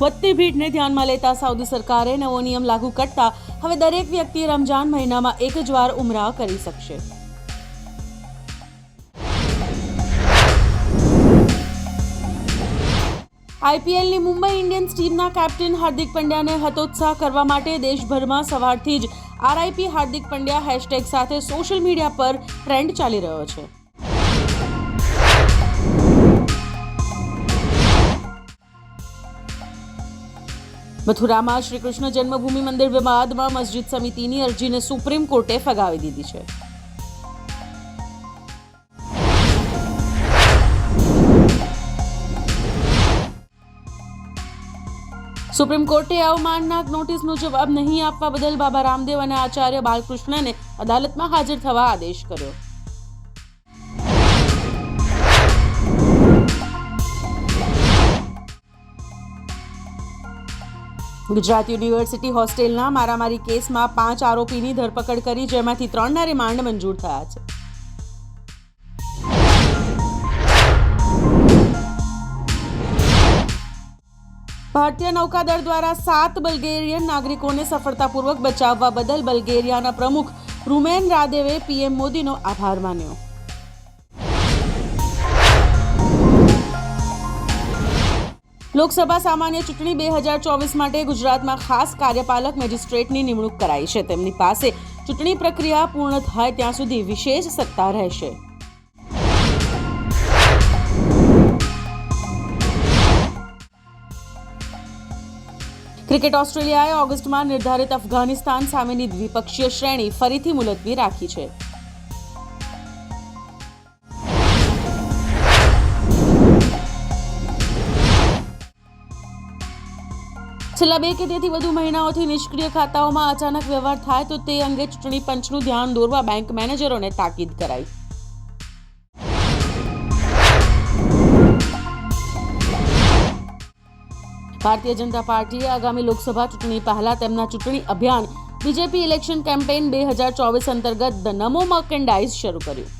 વધતી ભીડને ધ્યાનમાં લેતા સાઉદી સરકારે નવો નિયમ લાગુ કરતા હવે દરેક વ્યક્તિ રમજાન મહિનામાં એક જ વાર ઉમરા કરી શકશે. આઈપીએલની મુંબઈ ઇન્ડિયન્સ ટીમના કેપ્ટન હાર્દિક પંડ્યાને હતોત્સાહ કરવા માટે દેશભરમાં સવારથી જ આરઆઈપી હાર્દિક પંડ્યા હેશટેગ સાથે સોશિયલ મીડિયા પર ટ્રેન્ડ ચાલી રહ્યો છે. મથુરામાં શ્રી કૃષ્ણ જન્મભૂમિ મંદિર વિવાદમાં મસ્જિદ સમિતિની અરજીને સુપ્રીમ કોર્ટે ફગાવી દીધી છે. સુપ્રીમ કોર્ટે અવમાનનાક નોટિસનો જવાબ નહીં આપવા બદલ બાબા રામદેવ અને આચાર્ય બાલકૃષ્ણને અદાલતમાં હાજર થવા આદેશ કર્યો. ગુજરાત યુનિવર્સિટી હોસ્ટેલના મારામારી કેસમાં પાંચ આરોપીની ધરપકડ કરી, જેમાંથી ત્રણના રિમાન્ડ મંજૂર થયા છે. ભારતીય નૌકાદળ દ્વારા સાત બલ્ગેરિયન નાગરિકોને સફળતાપૂર્વક બચાવવા બદલ બલ્ગેરિયાના પ્રમુખ રૂમેન રાદેવે પીએમ મોદીનો આભાર માન્યો. લોકસભા સામાન્ય ચૂંટણી બે હજાર ચોવીસ માટે ગુજરાતમાં ખાસ કાર્યપાલક મેજિસ્ટ્રેટની નિમણૂક કરાઈ છે. તેમની પાસે ચૂંટણી પ્રક્રિયા પૂર્ણ થાય ત્યાં સુધી વિશેષ સત્તા રહેશે. ક્રિકેટ ઓસ્ટ્રેલિયાએ ઓગસ્ટમાં નિર્ધારિત અફઘાનિસ્તાન સામેની દ્વિપક્ષીય શ્રેણી ફરીથી મુલતવી રાખી છે. છેલ્લા બે કે તેથી વધુ મહિનાઓથી નિષ્ક્રિય ખાતાઓમાં અચાનક વ્યવહાર થાય તો તે અંગે ચૂંટણી પંચનું ધ્યાન દોરવા બેંક મેનેજરોને તાકીદ કરાઈ. ભારતીય જનતા પાર્ટીએ આગામી લોકસભા ચૂંટણી પહેલા તેમના ચૂંટણી અભિયાન બીજેપી ઇલેક્શન કેમ્પેઇન બે હજાર ચોવીસ અંતર્ગત ધ નમો મર્કેન્ડાઇઝ શરૂ કર્યું.